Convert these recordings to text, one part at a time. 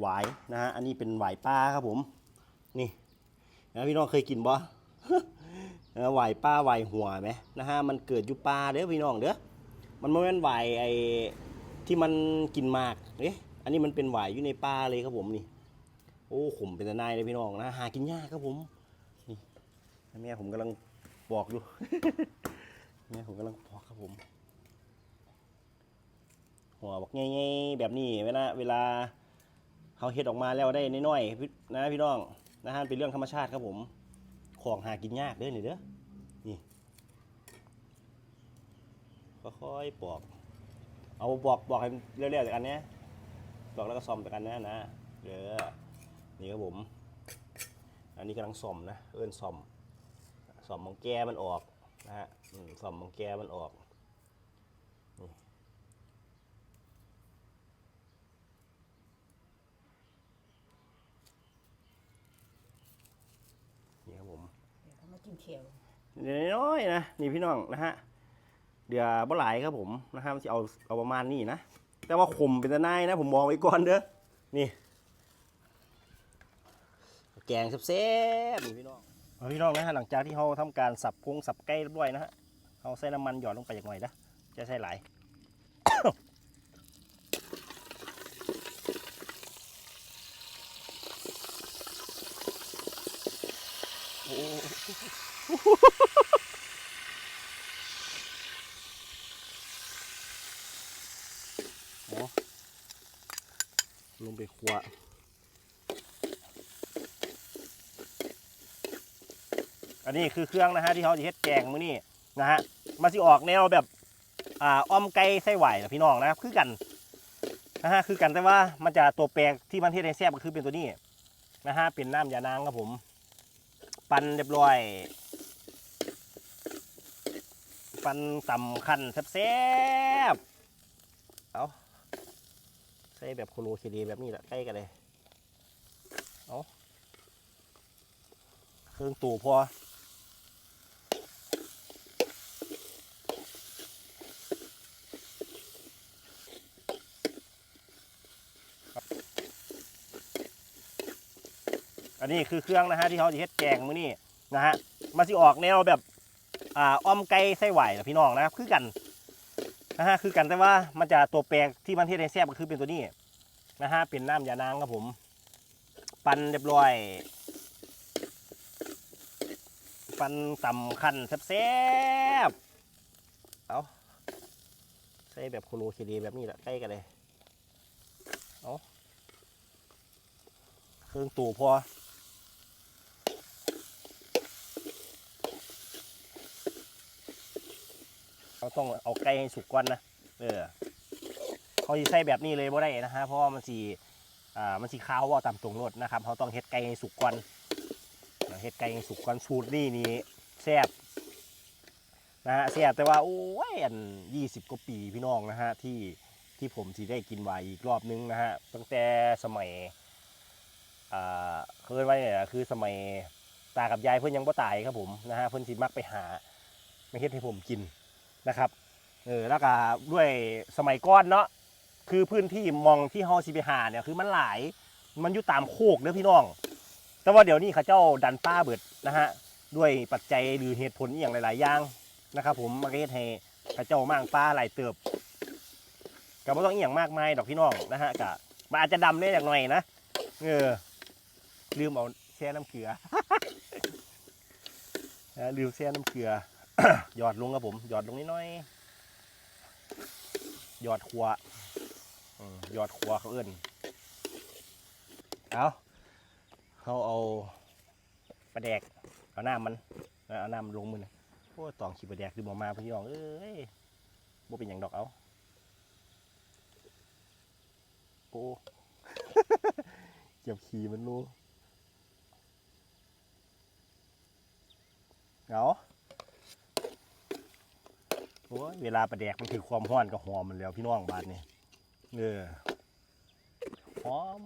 หวายนะฮะ อันนี้เป็นหวายปลาครับผม นี่นะพี่น้องเคยกินบ่นะหวายปลาหวายหัวไหมนะฮะ มันเกิดอยู่ปลาเด้อพี่น้องเด้อ มันไม่แม่นหวายไอ้ที่มันกินมากเอ๊ะอันนี้มันเป็นหวายอยู่ในปลาเลยครับผมนี่ โอ้ขมเป็นตะนายเลยพี่น้องนะ หากินยากครับผม นี่แม่ผมกำลังบอกอยู่แม่ผมกำลังบอกครับผมหัวบอกง่ายๆแบบนี้เวลาเวลา เขาเฮ็ดออกมาแล้วได้น้อยๆนะพี่น้องนะฮะเป็นเรื่องธรรมชาติครับผม ของหากินยากเด้อนี่เด้อนี่ค่อยๆปอก เอาบอกบอกให้เรื่อยๆจากอันเนี้ยบอกแล้วก็ซ่อมจากอันเนี้ยนะเด้อนี่ครับผม อันนี้กำลังซ่อมนะ เอิ้นซ่อมซ่อมมองแก้มันออกนะฮะซ่อมมองแก้มันออก นี่ครับผม เดี๋ยวเขามา กินเขียวเดี๋ยวน้อยๆนะนี่พี่น้องนะฮะเดี๋ยวบ่หลายครับผมนะฮะมันจะเอาเอาประมาณนี้นะแต่ว่าขมเป็นตะไนนะ ผมมองไว้ก่อนเด้อนี่ แกงแซ่บๆนี่พี่น้องเอาพี่น้องนะฮะหลังจากที่เราทำการสับกุ้งสับไก่เรียบร้อยนะฮะเอาใส่น้ำมันหยอดลงไปอย่างหน่อยนะจะใส่หลาย โอ้ลงไปขัวอันนี้คือเครื่องนะฮะที่เขาจะเฮ็ดแกงมื้อนี้นะฮะมันสิออกแนวแบบอ่าอ้อมไก่ไส้ไหวนะพี่น้องนะคือกันนะฮะคือกันแต่ว่ามันจะตัวแปรที่มันเฮ็ดให้แซ่บก็คือเป็นตัวนี้นะฮะเป็นน้ำยานางครับผม ปั่นเรียบร้อย ปั่นต่ำคันแซ่บๆเอาใส่แบบโคโลเคดีแบบนี้แหละใกล้กันเลยเอาเครื่องตู่พอ นนี้คือเครื่องนะฮะที่เขาจะเฮ็ดแกงมื้อนี้นะฮะมันสิออกแนวแบบอ่าอ้อมไก่ไส้ไหวนะพี่น้องนะครับคือกันนะฮะคือกันแต่ว่ามันจะตัวแปรที่มันเฮ็ดให้แซ่บก็คือเป็นตัวนี้นะฮะเป็นน้ำยานางครับผม ปั่นเรียบร้อย ปั่นตำคันแซ่บๆเอาใส่แบบโคโลเคเดแบบนี้แหละใกล้กันเลยเอาเครื่องตูพอ เราต้องเอาไก่ให้สุกก่อนนะ เออเขาสิใส่แบบนี้เลยบ่ได้นะฮะ เพราะว่ามันสีอ่า มันสีขาวว่าตามตรงรถนะครับเขาต้องเฮ็ดไก่ให้สุกก่อนเฮ็ดไก่ให้สุกก่อนสูตรนี่นี่แซ่บนะฮะแซ่บแต่ว่าโอ้ยอันยี่สิบกว่าปีพี่น้องนะฮะที่ที่ผมสิได้กินไวายอีกรอบนึงนะฮะตั้งแต่สมัยอ่าเคยไว้เนี่ยคือสมัยตากับยายเพื่อนยังบ่ตายครับผมนะฮะเพื่อนสิมักไปหาไม่เฮ็ดให้ผมกิน นะครับเออแล้วก็ด้วยสมัยก่อนเนาะคือพื้นที่มองที่ฮาสิไปหาเนี่ยคือมันหลายมันอยู่ตามโคกเด้อพี่น้อง แต่ว่าเดี๋ยวนี้เขาเจ้าดันป้าเบิดนะฮะด้วยปัจจัยหรือเหตุผลอย่างหลาย ๆ อย่างนะครับ ผมมาเฮ็ดให้เขาเจ้ามั่งป้าหลายเติบก็บ่ต้องอย่างมากมายดอกพี่น้องนะฮะก็มันอาจจะดำได้อย่างหน่อยนะเออลืมเอาแช่น้ำเกลือลืมแช่น้ำเกลือ หยอดลงครับผมหยอดลงนิดหน้อยหยอดขัวอืมหยอดขัวเขาเอื้นเอาเขาเอาปลาแดกเอาน้ำมันเอาน้ำมันลงมือนะโอ้ตองขี้ปลาแดกดูมามาพี่น้องเอ้ยบ่เป็นอย่างดอกเอาโอ้เก็บขีมันรู้เอา โอ้ยเวลาประแดกมันถือความห้อนกับหอมมันแล้วพี่น้องบาดนี่เออหอม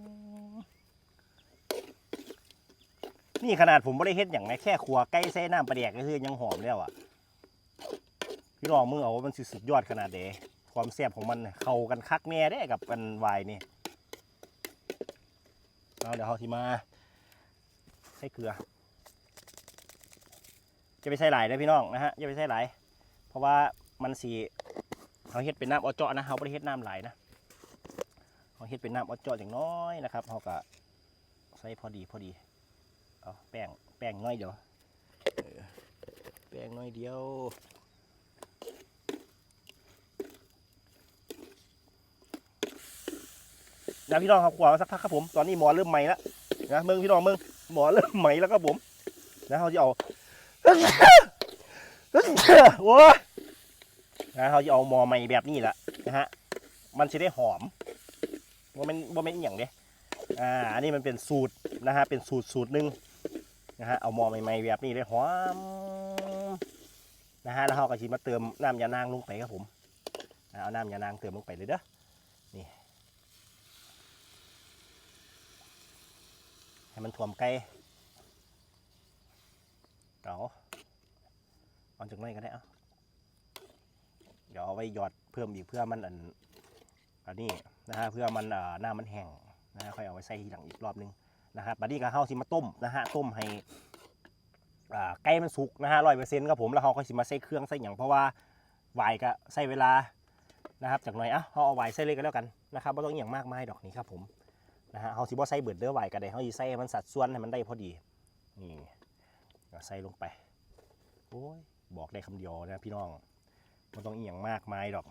นี่ขนาดผมไม่ได้เฮ็ดอย่างไรแค่ขัวใกล้ใส่น้ำประแดกก็คือยังหอมแล้วอะ พี่น้องมึงเอาว่ามันสิสุดยอดขนาดเดความแซ่บของมันเข้ากันคักแน่ได้กับกันวายนี่เอาเดี๋ยวเขาทีมาใส่เกลือ จะไปใส่หลายนะพี่น้องนะฮะอย่าไปใส่หลายเพราะว่า มันสีเขาเฮ็ดเป็นน้ำเอเจาะนะเขาไม่ได้เฮ็ดน้ำไหลนะเขาเฮ็ดเป็นน้ำเอเจาะอย่างน้อยนะครับเขาก็ใส่พอดีพอดีเอาแป้งแป้งน้อยเดียวแป้งน้อยเดียวนะพี่น้องครับขวามาสักพักครับผมตอนนี้หมอเริ่มไหมแล้วนะมืองพี่น้องมืองหมอเริ่มไหมแล้วครับผมนะเขาจะเอาโอ้ นะเขาจะเอาหมอใหม่แบบนี้แหละนะฮะมันจะได้หอมว่ามันว่ามันอหย่างเด้อ่าอันนี้มันเป็นสูตรนะฮะเป็นสูตรสูตรหนึ่งนะฮะเอาหมอใหม่ๆแบบนี้ได้หอมนะฮะแล้วเขาก็ชิมาเติมน้ำยานางลงไปครับผมเอาน้ำยานางเติมลงไปเลยเด้อนี่ให้มันถ่วมไก่เดี๋ยวเอาจากไหนก็ได้เอา ดี๋ยวเอาไว้หยอดเพิ่มอีกเพื่อมันอันอันนี้นะฮะเพื่อมันอ่าหน้ามันแห้งนะฮะค่อยเอาไว้ใส่ทีหลังอีกรอบนึงนะฮะบัดนี้ก็เฮาสิมาต้มนะฮะต้มให้อ่าไก่มันสุกนะฮะร้อยเปอร์เซ็นต์ครับผมแล้วเฮาก็สิมาใส่เครื่องใส่หยังเพราะว่าไวายก็ใส่เวลานะครับจากหน่อยอะเฮาเอาไวายใส่เลยก็แล้วกันนะครับไม่ต้องอหย่างมากมายดอกนี้ครับผมนะฮะเฮาสิบ่ใส่เบิดเด้อไวายก็ได้เฮาสิใส่มันสัดส่วนให้มันได้พอดีนี่ใส่ลงไปโอ้ยบอกได้คำเดียวนะพี่น้อง ไม่ต้องเอหย่างมากมายดอก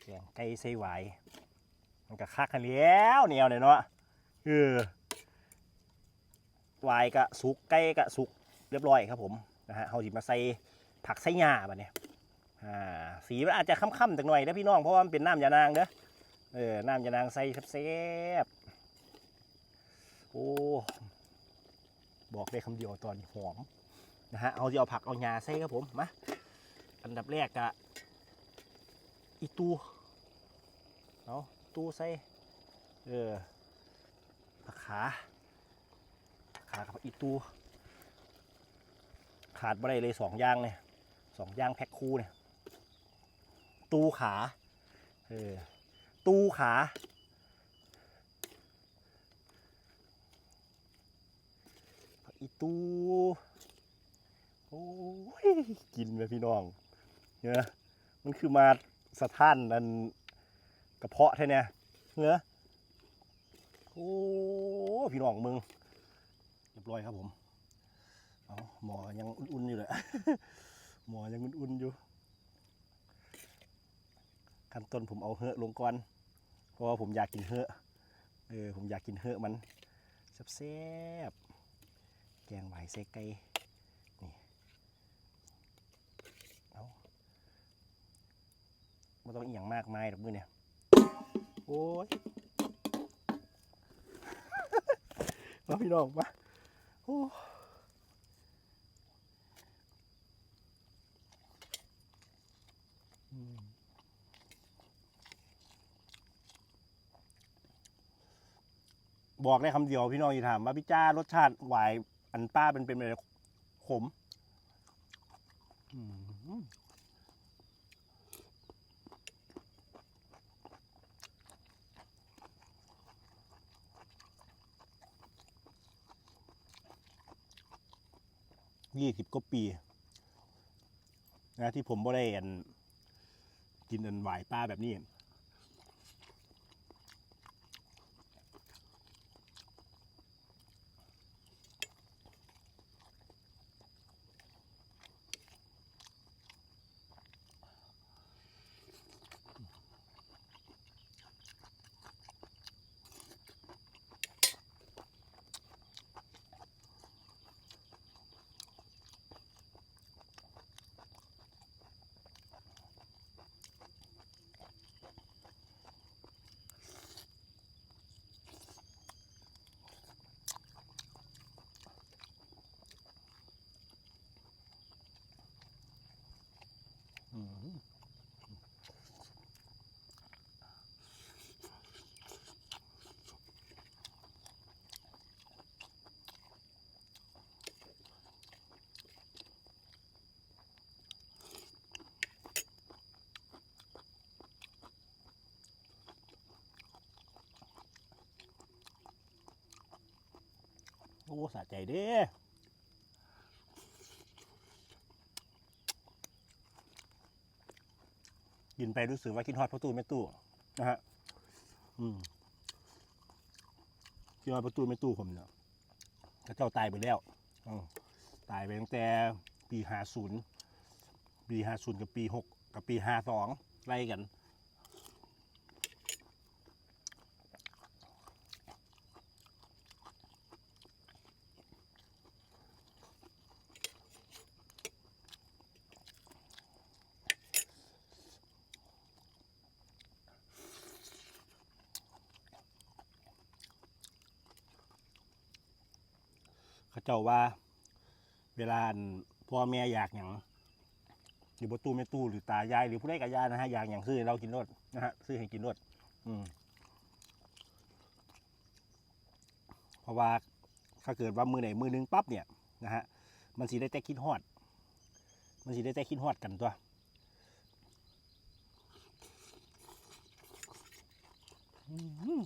แกงไก่ใส่ไหวมันก็คักกันแล้วแนวเนี่ยเนาะเออไวายก็สุกไก่ก็สุกเรียบร้อยครับผมนะฮะเฮาสิมาใส่ผักใส่หญ้าบัดเนี่ยอ่าสีมันอาจจะค่ำๆจักหน่อยนะพี่น้องเพราะว่ามันเป็นน้ำยานางเด้อเออน้ำยานางใส่แซ่บโอ้บอกได้คำเดียวตอนหอมนะฮะเอาจะเอาผักเอาหญ้าใส่ครับผมมา อันดับแรกกะอีตูเอาะตูใส่เออผักขาขากับอีตู ขาดบ่ได้เลยสองย่างเนี่ยสองย่างแพ็คคู่เนี่ย ตูขาเออตูขาอีตู โอ้ย กินไปพี่น้อง เนี่ยมันคือมาสะท้านนั่นกระเพาะแท้เนี่ยเนื้อโอ้พี่น้องมึงเรียบร้อยครับผมเอาหมอยังอุ่นๆอยู่เลยหมอยังอุ่นๆอยู่ขั้นต้นผมเอาเหือะลงก่อนเพราะว่าผมอยากกินเหือะเออผมอยากกินเหือะมันแซ่บๆแกงไหวใส่ไก่นี่เอา ไม่ต้องอีหยังมากมายดอกมือเนี่ยโอ้ยมาพี่น้องมาโอ้อืมบอกได้คำเดียวพี่น้องอย่าถามว่าพี่จ้ารสชาติหวายอันป้าเป็นเป็นอะไรขม อืม ยี่สิบกว่าปีนะที่ผมบ่ได้อันกินอันหวายป้าแบบนี้ อ้สะใจเด้กินไปรู้สึกว่ากินฮอดประตูแม่ตู้นะฮะ อืมกินฮอดประตูแม่ตู้ผมเนี่ยพระเจ้าตายไปแล้วตายไปตั้งแต่ปีห้าศูนย์ปีห้าศูนย์กับปีหกกับปีห้าสองไล่กัน เจ้าว่า เวลาพ่อแม่อยากอย่างหรือประตูแม่ตู้หรือตายายหรือผู้ใดกับยายนะฮะอยากอย่างซื้อเรากินรสนะฮะซื้อให้กินรสอืมเพราะว่าถ้าเกิดว่ามือไหนมือหนึงปั๊บเนี่ยนะฮะมันสีได้แต่คิดฮอด มันสีได้แต่คิดฮอดกันตัวอืม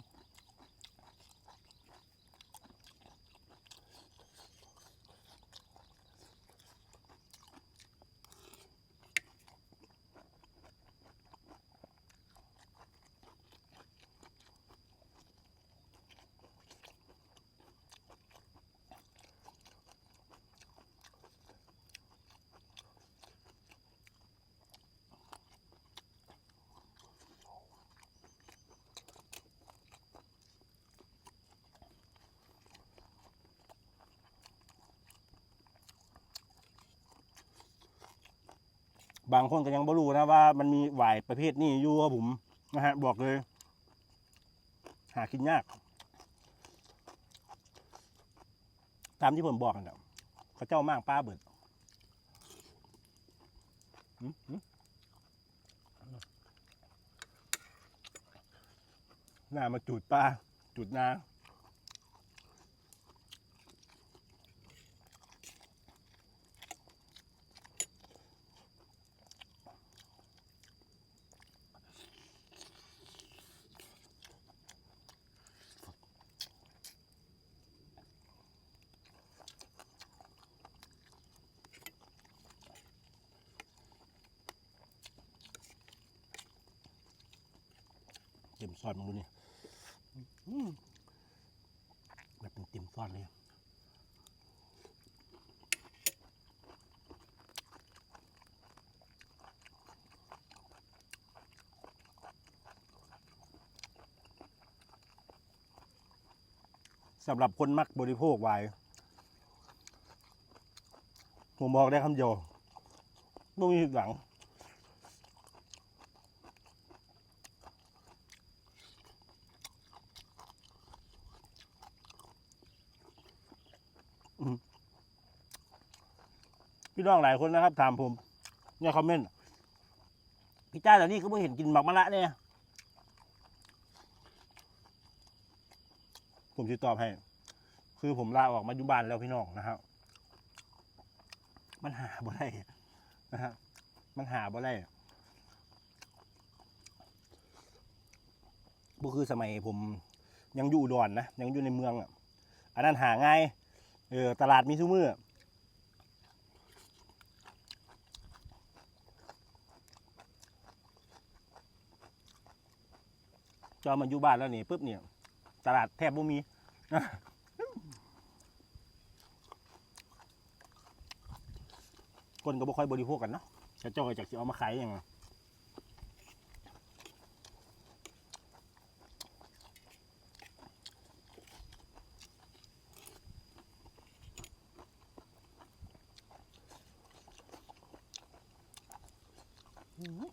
บางคนก็ยังไม่รู้นะว่ามันมีหวายประเภทนี้อยู่ครับผมนะฮะบอกเลย หากินยาก ตามที่ผมบอกกันนะเขาเจ้ามากป้าเบิดหน้ามาจุดปลาจุดนา มซอดมึงดูนี่แบบเป็นเต็มซอดเลยสำหรับคนมักบริโภคไวน์ผมบอกได้คำเดียวไม่มีหลัง พี่น้องหลายคนนะครับ ถามผมเนี่ยคอมเมนต์พี่จ้าแต่นี่ก็ไม่เห็นกินหมักมะระเนี่ยผมจะตอบให้ คือผมลาออกมาอยู่บ้านแล้วพี่น้องนะครับ มันหาบ่ได้นะฮะมันหาบ่ได้ก็คือสมัยผมยังอยู่อุดอนนะยังอยู่ในเมืองอะอันนั้นหาง่ายเออตลาดมีทุกมือ จอมันอยู่บ้านแล้วนี่ปุ๊บเนี่ย ตลาดแทบไม่มีคนก็บ่ค่อยบริโภคกันเนาะจะจ้าก็จากจะเอามาขายย่างไร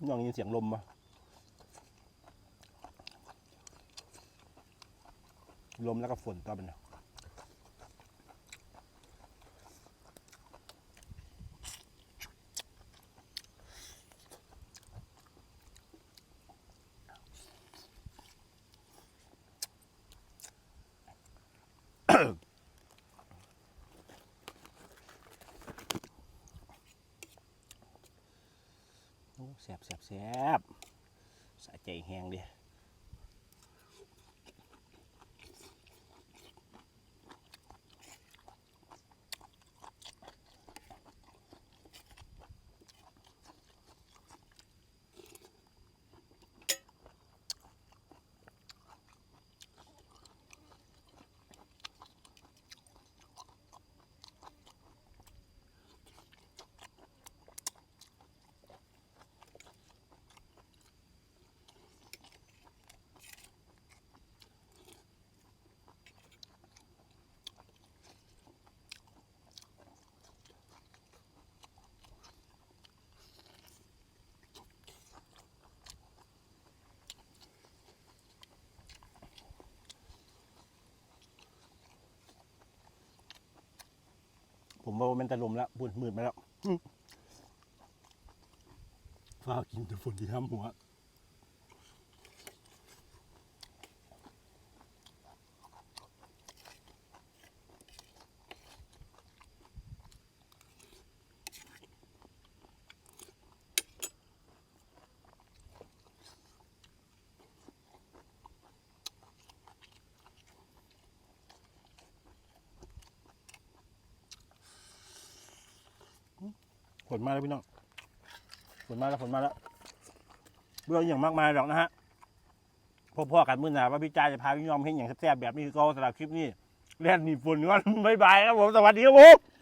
น้องยินเสียงลมปะ ลมแล้วก็ฝนตอนเป็นยโอ้แสบแสบแสบสะใจแห้งดิ ผมว่ามันตะลมแล้วบุญมืดมาแล้วฟ้ากินแต่ฝนที่ห้ามหัว นมาแล้วพี่น้องฝนมาแล้วฝนมาแล้วเรื่องอย่างมากมายหรอกนะฮะพบพ่อกันมื่อหนาว่าพี่จ้าจะพาพี่น้องเห็นอย่างแซ่บๆแบบนี้ก็สำหรับคลิปนี้แล่นหนีฝนก่อนบ๊ายบายครับผมสวัสดีครับผม